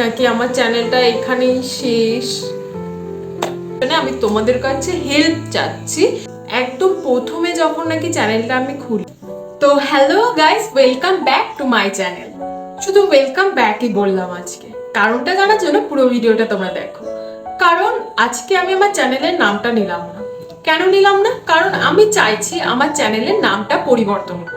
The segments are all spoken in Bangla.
নাকি আমার চ্যানেলটা এখানেই শেষ? মানে আমি তোমাদের কাছে হেল্প চাচ্ছি। একদম প্রথমে যখন নাকি চ্যানেলটা আমি খুলি, তো hello guys welcome back to my channel শুধু ওয়েলকাম ব্যাকই বললাম আজকে। কারণটা জানার জন্য পুরো ভিডিওটা তোমরা দেখো। কারণ আজকে আমি আমার চ্যানেলের নামটা নিলাম না। কেন নিলাম না? কারণ আমি চাইছি আমার চ্যানেলের নামটা পরিবর্তন করতে।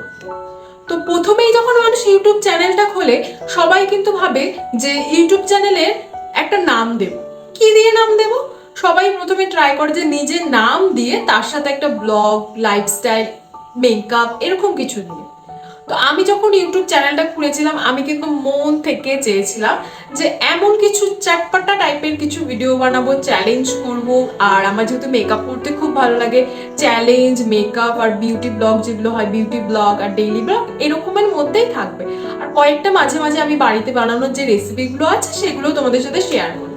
তো প্রথমেই যখন মানুষ ইউটিউব চ্যানেলটা খোলে, সবাই কিন্তু ভাবে যে ইউটিউব চ্যানেলের একটা নাম দেব। কি দিয়ে নাম দেব? সবাই প্রথমে ট্রাই করে যে নিজের নাম দিয়ে তার সাথে একটা ব্লগ লাইফস্টাইল মেকআপ এরকম কিছু দিয়ে। তো আমি যখন ইউটিউব চ্যানেলটা খুলেছিলাম, আমি কিন্তু মন থেকে চেয়েছিলাম যে এমন কিছু চাটপাটা টাইপের কিছু ভিডিও বানাবো চ্যালেঞ্জ করব। আর আমার যেহেতু মেকআপ করতে খুব ভালো লাগে চ্যালেঞ্জ মেকআপ আর বিউটি ব্লগ যেগুলো হয় বিউটি ব্লগ আর ডেইলি ব্লগ এরকমের মধ্যেই থাকবে। আর কয়েকটা মাঝে মাঝে আমি বাড়িতে বানানোর যে রেসিপিগুলো আছে, সেগুলো তোমাদের সাথে শেয়ার করি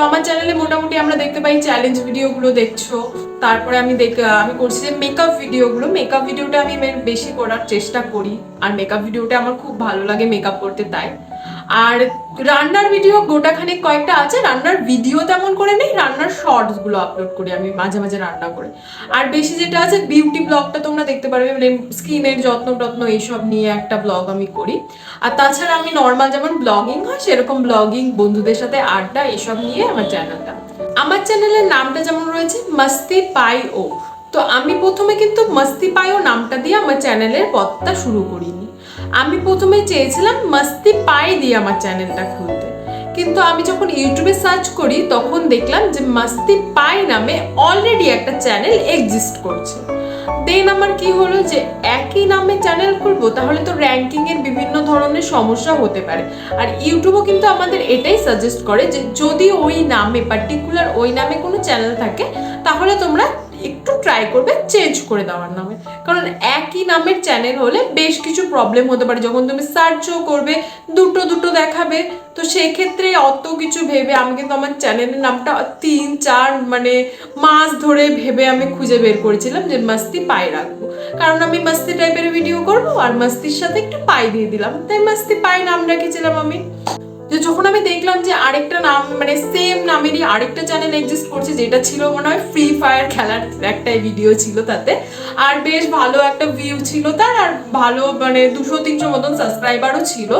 তো আমার চ্যানেলে মোটামুটি আমরা দেখতে পাই চ্যালেঞ্জ ভিডিওগুলো দেখছ। তারপরে আমি দেখ, আমি করছি যে মেকআপ ভিডিওগুলো মেকআপ ভিডিওটা আমি বেশি করার চেষ্টা করি। আর মেকআপ ভিডিওটা আমার খুব ভালো লাগে মেকআপ করতে, তাই। আর রান্নার ভিডিও গোটাখানিক কয়েকটা আছে। রান্নার ভিডিও তেমন করে নেই, রান্নার শর্টসগুলো আপলোড করি আমি, মাঝে মাঝে রান্না করে। আর বেশি যেটা আছে বিউটি ব্লগটা তোমরা দেখতে পারবে মানে স্কিনের যত্ন টত্ন এইসব নিয়ে একটা ব্লগ আমি করি। আর তাছাড়া আমি নর্মাল যেমন ব্লগিং হয়, সেরকম ব্লগিং বন্ধুদের সাথে আড্ডা, এসব নিয়ে আমার চ্যানেলটা আমার চ্যানেলের নামটা যেমন রয়েছে মাস্তি পাই ও তো আমি প্রথমে কিন্তু মস্তি পায়ো নামটা দিয়ে আমার চ্যানেলের পথটা শুরু করিনি। আমি প্রথমে চেয়েছিলাম মস্তি পায়ে দিয়ে আমার চ্যানেলটা খুলতে। কিন্তু আমি যখন ইউটিউবে সার্চ করি, তখন দেখলাম যে মাস্তি পাই নামে অলরেডি একটা চ্যানেল এক্সিস্ট করছে। দেন আমার কি হলো যে একই নামে চ্যানেল খুলবো, তাহলে তো র্যাঙ্কিংয়ের বিভিন্ন ধরনের সমস্যা হতে পারে। আর ইউটিউবও কিন্তু আমাদের এটাই সাজেস্ট করে যে যদি ওই নামে পার্টিকুলার ওই নামে কোনো চ্যানেল থাকে, তাহলে তোমরা একটু ট্রাই করবে চেঞ্জ করে দেওয়ার নামে। কারণ একই নামের চ্যানেল হলে বেশ কিছু প্রবলেম হতে পারে। যখন তুমি সার্চও করবে, দুটো দুটো দেখাবে, তো সেই ক্ষেত্রে অত কিছু ভেবে আমি কিন্তু আমার চ্যানেলের নামটা তিন, চার মানে মাস ধরে ভেবে আমি খুঁজে বের করেছিলাম যে মাস্তি পাই রাখব। কারণ আমি মাস্তি টাইপের ভিডিও করব আর মাস্তির সাথে একটু পাই দিয়ে দিলাম। তাই মাস্তি পাই নাম রেখেছিলাম আমি। যে যখন আমি দেখলাম যে আরেকটা নাম মানে সেম নামেরই আরেকটা চ্যানেল এক্সিস্ট করছে, যেটা ছিল মনে হয় ফ্রি ফায়ার খেলার একটা ভিডিও ছিল তাতে। আর বেশ ভালো একটা ভিউ ছিল তার, আর ভালো মানে দুশো তিনশো মতন সাবস্ক্রাইবারও ছিল।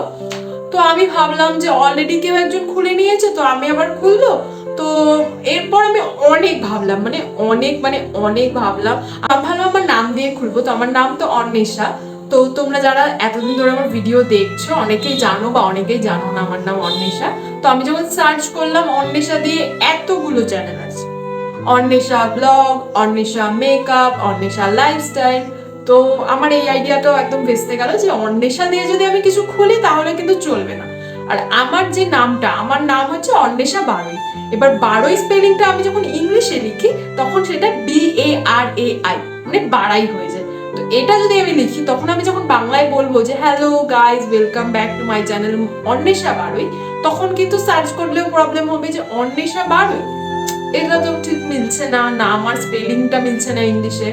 তো আমি ভাবলাম যে অলরেডি কেউ একজন খুলে নিয়েছে, তো আমি আবার খুললো। তো এরপর আমি অনেক ভাবলাম মানে অনেক মানে অনেক ভাবলাম। আমি ভাবলাম আমার নাম দিয়ে খুলবো, তো আমার নাম তো অন্বেষা। তো তোমরা যারা এতদিন ধরে আমার ভিডিও দেখছ, অনেকেই জানো বা অনেকেই জানো না, আমার নাম অন্বেষা। তো আমি যখন সার্চ করলাম, অন্বেষা দিয়ে এতগুলো চ্যানেল আছে। Anwesha vlog Anwesha makeup Anwesha lifestyle তো আমার এই আইডিয়াটাও একদম ভেস্তে গেল যে অন্বেষা দিয়ে যদি আমি কিছু খুলি, তাহলে কিন্তু চলবে না। আর আমার যে নামটা, আমার নাম হচ্ছে অন্বেষা বারোই। এবার বারোই স্পেলিংটা আমি যখন ইংলিশে লিখি, তখন সেটা B A R A I মানে বাড়াই হয়ে যায়। এটা যদি আমি লিখি, তখন আমি যখন বাংলায় বলব যে hello guys welcome back to my channel Anwesha বারোই, তখন কিন্তু সার্চ করলেও প্রবলেম হবে যে, অন্বেষা বারোই? এটা তো ঠিক মিলছে না না আমার স্পেলিংটা মিলছে না ইংলিশে।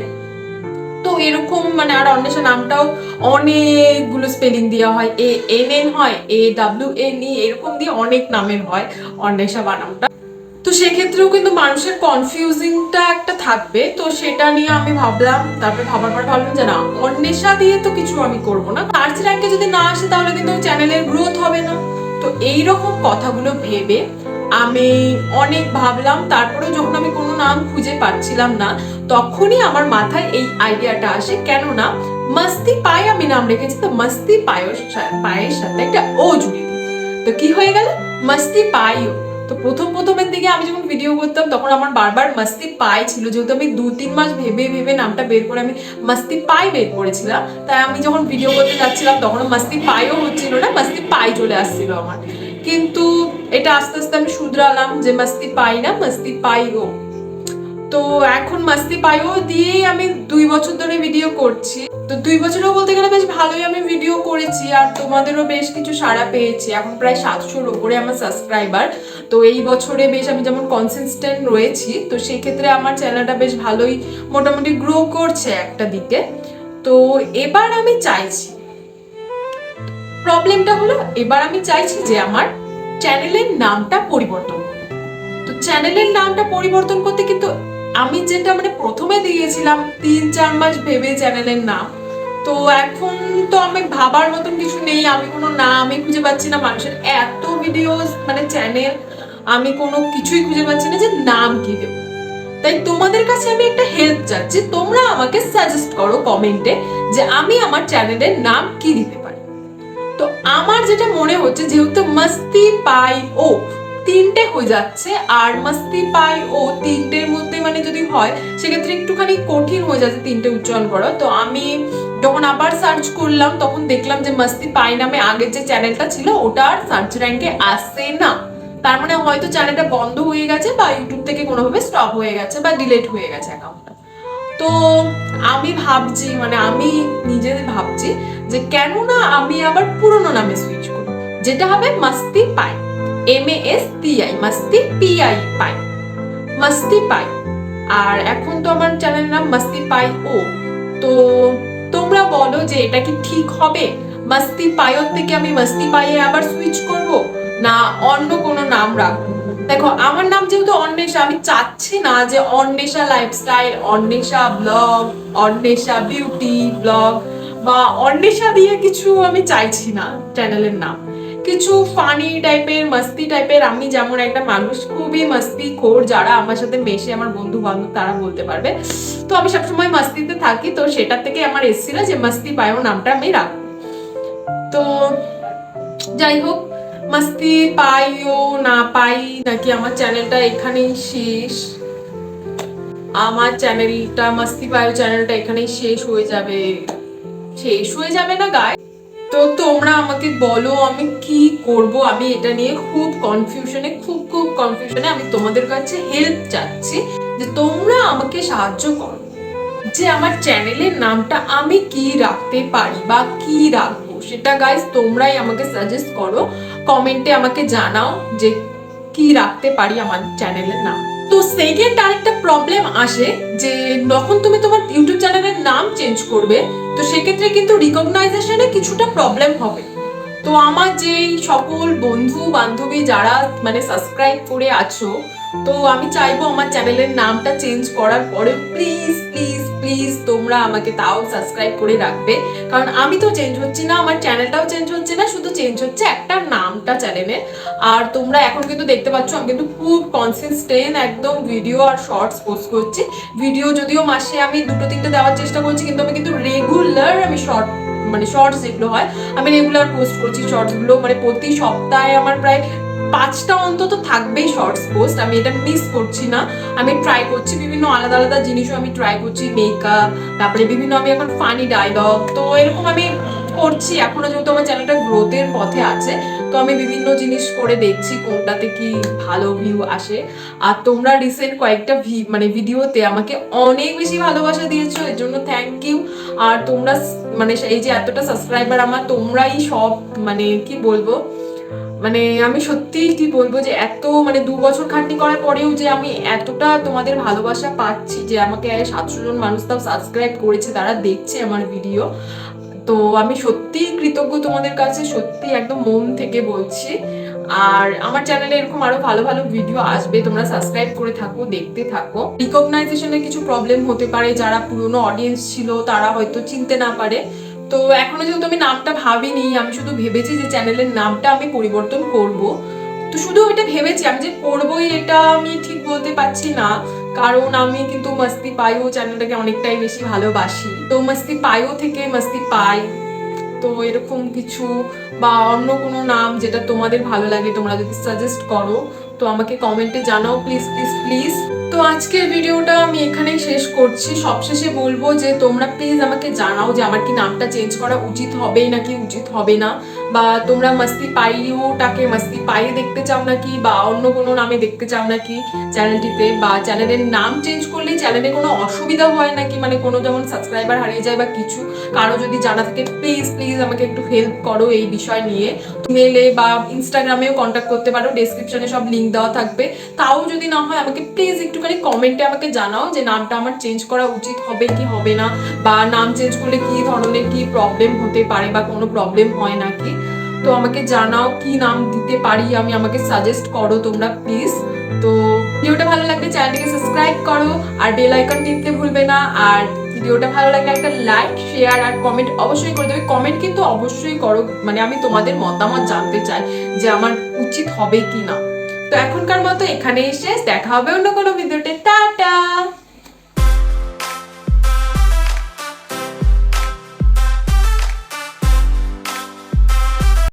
তো এরকম মানে আর অন্বেষা নামটাও অনেকগুলো স্পেলিং দেওয়া হয়। এ, এন এন হয়, এ, ডাব্লিউ, এন, ই, এরকম দিয়ে অনেক নামের হয় অন্বেষা বানামটা তো সেক্ষেত্রেও কিন্তু মানুষের কনফিউজিংটা একটা থাকবে। তো সেটা নিয়ে আমি ভাবলাম, তারপরে ভাবার পর ভাবলাম যে না, অন্বেষা দিয়ে তো কিছু আমি করব না। সার্চ র্যাঙ্কে যদি না আসে, তাহলে কিন্তু চ্যানেলের গ্রোথ হবে না। তো এই রকম কথাগুলো ভেবে আমি অনেক ভাবলাম তারপরে যখন আমি কোনো নাম খুঁজে পাচ্ছিলাম না, তখনই আমার মাথায় এই আইডিয়াটা আসে। কেননা, মস্তি পায় আমি নাম রেখেছি, তো মস্তি পায়ের পায়ের সাথে একটা ও জুড়ে তো কি হয়ে গেল? মস্তি পাইও। তো প্রথম প্রথমের দিকে আমি যখন ভিডিও করতাম, তখন আমার বারবার মাস্তি পাই ছিল। যেহেতু আমি দু তিন মাস ভেবে ভেবে নামটা বের করে আমি মাস্তি পাই বের করেছিলাম। তাই আমি যখন ভিডিও করতে যাচ্ছিলাম তখন মাস্তি পাইও হচ্ছিল না, মাস্তি পাই চলে আসছিল আমার। কিন্তু এটা আস্তে আস্তে আমি শুধরালাম যে মাস্তি পাই না, মাস্তি পাই গো। তো এখন মাস্তি পাইও দিয়েই আমি দুই বছর ধরে ভিডিও করছি। তো দুই বছরও বলতে গেলে বেশ ভালোই আমি ভিডিও করেছি, আর তোমাদেরও বেশ কিছু সাড়া পেয়েছি। এখন প্রায় সাতশোর ওপরে আমার সাবস্ক্রাইবার তো এই বছরে বেশ আমি যেমন কনসিস্টেন্ট রয়েছি, তো সেই ক্ষেত্রে আমার চ্যানেলটা বেশ ভালোই মোটামুটি গ্রো করছে একটা দিকে। তো এবার আমি চাইছি প্রবলেমটা হলো এবার আমি চাইছি যে আমার চ্যানেলের নামটা পরিবর্তন। তো চ্যানেলের নামটা পরিবর্তন করতে কিন্তু আমি যেটা মানে প্রথমে দিয়েছিলাম, তিন, চার মাস ভেবে চ্যানেলের নাম। তো এখন তো আমি ভাবার মতন কিছু নেই, আমি কোনো নামই খুঁজে পাচ্ছি না। মানুষের এত ভিডিওস মানে চ্যানেল আমি কোনো কিছুই খুঁজে পাচ্ছি না যে নাম কি দেব। তাই তোমাদের কাছে আমি একটা হেল্প চাচ্ছি, তোমরা আমাকে সাজেস্ট করো কমেন্টে যে আমি আমার চ্যানেলের নাম কি দিতে পারি। তো আমার যেটা মনে হচ্ছে, যেহেতু মস্তি পাই ও তিনটে হয়ে যাচ্ছে, আর মস্তি পাই ও তিনটের মধ্যে মানে যদি হয়, সেক্ষেত্রে একটুখানি কঠিন হয়ে যাচ্ছে তিনটে উচ্চারণ করা। তো আমি যখন আবার সার্চ করলাম, তখন দেখলাম যে মস্তি পাই নামে আগের যে চ্যানেলটা ছিল, ওটা আর সার্চ র্যাঙ্কে আসে না। তার মানে হয়তো চ্যানেলটা বন্ধ হয়ে গেছে বা ইউটিউব থেকে কোনোভাবে স্টপ হয়ে গেছে বা ডিলেট হয়ে গেছে অ্যাকাউন্টটা তো আমি ভাবছি মানে আমি নিজে ভাবছি যে কেন না আমি আবার পুরনো নামে সুইচ করি যেটা হবে মাস্তি পাই। এম এস টি আই মাস্তি পি আই পাই। মাস্তি পাই। আর এখন তো আমার চ্যানেলের নাম মাস্তি পাই ও। তো তোমরা বলো যে এটা কি ঠিক হবে? মাস্তি পাইও থেকে আমি মাস্তি পাইয়ে আবার সুইচ করব? না, অন্য কোনো নাম রাখব দেখো, আমার নাম যেহেতু অন্বেষা, আমি চাচ্ছি না যে Anwesha lifestyle Anwesha vlog Anwesha beauty vlog বা অন্বেষা দিয়ে কিছু আমি চাইছি না চ্যানেলের নাম। কিছু ফানি টাইপের মস্তি টাইপের আমি যেমন একটা মানুষ, খুবই মস্তি খোর, যারা আমার সাথে মেশে আমার বন্ধু বান্ধব তারা বলতে পারবে। তো আমি সবসময় মস্তিতে থাকি, তো সেটা থেকে আমার এসেছিল যে মস্তি পায়ো নামটা আমি রাখব। তো যাই হোক মস্তি পাইও না পাই নাকি আমার চ্যানেলটা এখানেই শেষ? আমার চ্যানেলটা, মস্তি পাইও চ্যানেলটা এখানেই শেষ হয়ে যাবে। শেষ হয়ে যাবে না গায়ে তো তোমরা আমাকে বলো, আমি কি করব? আমি এটা নিয়ে খুব কনফিউশনে খুব খুব কনফিউশনে আমি তোমাদের কাছে হেল্প চাচ্ছি যে তোমরা আমাকে সাহায্য করো। যে আমার চ্যানেলের নামটা আমি কি রাখতে পারি বা কি রাখব, সেটা গাইস তোমরাই আমাকে সাজেস্ট করো। কমেন্টে আমাকে জানাও যে কি রাখতে পারি আমার চ্যানেলের নাম তো সেকেন্ড আরেকটা প্রবলেম আসে যে যখন তুমি তোমার ইউটিউব চ্যানেলের নাম চেঞ্জ করবে, তো সেক্ষেত্রে কিন্তু রিকগনাইজেশনে কিছুটা প্রবলেম হবে। তো আমার যে সকল বন্ধু বান্ধবী যারা মানে সাবস্ক্রাইব করে আছো, তো আমি চাইব আমার চ্যানেলের নামটা চেঞ্জ করার পরে প্লিজ প্লিজ প্লিজ তোমরা আমাকে তাও সাবস্ক্রাইব করে রাখবে। কারণ আমি তো চেঞ্জ হচ্ছি না, আমার চ্যানেলটাও চেঞ্জ হচ্ছে না, শুধু চেঞ্জ হচ্ছে একটা নামটা চ্যানেলের আর তোমরা এখন কিন্তু দেখতে পাচ্ছ, আমি কিন্তু খুব কনসিস্টেন্ট একদম ভিডিও আর শর্টস পোস্ট করছি। ভিডিও যদিও মাসে আমি দুটো, তিনটে দেওয়ার চেষ্টা করছি, কিন্তু আমি কিন্তু রেগুলার আমি শর্ট মানে শর্টস যেগুলো হয়, আমি রেগুলার পোস্ট করছি। শর্টসগুলো মানে প্রতি সপ্তাহে আমার প্রায় পাঁচটা অন্তত থাকবেই শর্টস পোস্ট আমি এটা মিস করছি না। আমি ট্রাই করছি বিভিন্ন আলাদা আলাদা জিনিসও আমি ট্রাই করছি মেকআপ তারপরে বিভিন্ন আমি এখন ফানি ডায়লগ তো এরকম আমি করছি। এখনও যেহেতু আমার চ্যানেলটা গ্রোথের পথে আছে, তো আমি বিভিন্ন জিনিস করে দেখছি কোনটাতে কি ভালো ভিউ আসে। আর তোমরা রিসেন্ট কয়েকটা মানে ভিডিওতে আমাকে অনেক বেশি ভালোবাসা দিয়েছ, এর জন্য থ্যাংক ইউ আর তোমরা মানে এই যে এতটা সাবস্ক্রাইবার আমার, তোমরাই সব মানে কি বলব মানে আমি সত্যি কি বলব যে এত মানে দু বছর খাটনি করার পরেও যে আমি এতটা তোমাদের ভালোবাসা পাচ্ছি, যে আমাকে সাতশো জন মানুষ তাও সাবস্ক্রাইব করেছে, তারা দেখছে আমার ভিডিও তো আমি সত্যি কৃতজ্ঞ তোমাদের কাছে সত্যি একদম মন থেকে বলছি। আর আমার চ্যানেলে এরকম আরও ভালো ভালো ভিডিও আসবে, তোমরা সাবস্ক্রাইব করে থাকো, দেখতে থাকো। রিকগনাইজেশনে কিছু প্রবলেম হতে পারে, যারা পুরনো অডিয়েন্স ছিল, তারা হয়তো চিনতে না পারে। তো এখনও যেহেতু আমি নামটা ভাবিনি, আমি শুধু ভেবেছি যে চ্যানেলের নামটা আমি পরিবর্তন করব। তো শুধু এটা ভেবেছি, আমি যে করবোই এটা আমি ঠিক বলতে পারছি না। কারণ আমি কিন্তু মস্তি পাইও চ্যানেলটাকে অনেকটাই বেশি ভালোবাসি। তো মস্তি পাইও থেকে মস্তি পাই তো এরকম কিছু বা অন্য কোনো নাম যেটা তোমাদের ভালো লাগে, তোমরা যদি সাজেস্ট করো তো আমাকে কমেন্টে জানাও প্লিজ প্লিজ প্লিজ তো আজকের ভিডিওটা আমি এখানেই শেষ করছি। সবশেষে বলব যে তোমরা প্লিজ আমাকে জানাও যে আমার কি নামটা চেঞ্জ করা উচিত হবে নাকি উচিত হবে না। বা তোমরা মস্তি মাস্তি পাইওটাকে মাস্তি পাইয়ে দেখতে চাও নাকি বা অন্য কোনো নামে দেখতে চাও নাকি চ্যানেলটিতে বা চ্যানেলের নাম চেঞ্জ করলে চ্যানেলে কোনো অসুবিধা হয় নাকি? মানে কোনো যেমন সাবস্ক্রাইবার হারিয়ে যায় বা কিছু, কারও যদি জানা থাকে প্লিজ প্লিজ আমাকে একটু হেল্প করো এই বিষয় নিয়ে। মেলে বা ইনস্টাগ্রামেও কন্ট্যাক্ট করতে পারো ডেসক্রিপশনে সব লিঙ্ক দেওয়া থাকবে। তাও যদি না হয়, আমাকে প্লিজ একটুখানি কমেন্টে আমাকে জানাও যে নামটা আমার চেঞ্জ করা উচিত হবে কি হবে না, বা নাম চেঞ্জ করলে কি ধরনের কি প্রবলেম হতে পারে বা কোনো প্রবলেম হয় নাকি? তো আমাকে জানাও কি নাম দিতে পারি, আমি আমাকে সাজেস্ট করো তোমরা প্লিজ তো ভিডিওটা ভালো লাগলে চ্যানেলটিকে সাবস্ক্রাইব করো, আর বেল আইকন টিপতে ভুলবে না। আর ভিডিওটা ভালো লাগলে একটা লাইক শেয়ার আর কমেন্ট অবশ্যই করে দেবে। কমেন্ট কিন্তু অবশ্যই করো মানে আমি তোমাদের মতামত জানতে চাই যে আমার উচিত হবে কি না তো এখনকার মতো এখানে এসে দেখা হবে অন্য কোনো ভিডিওতে টাটা!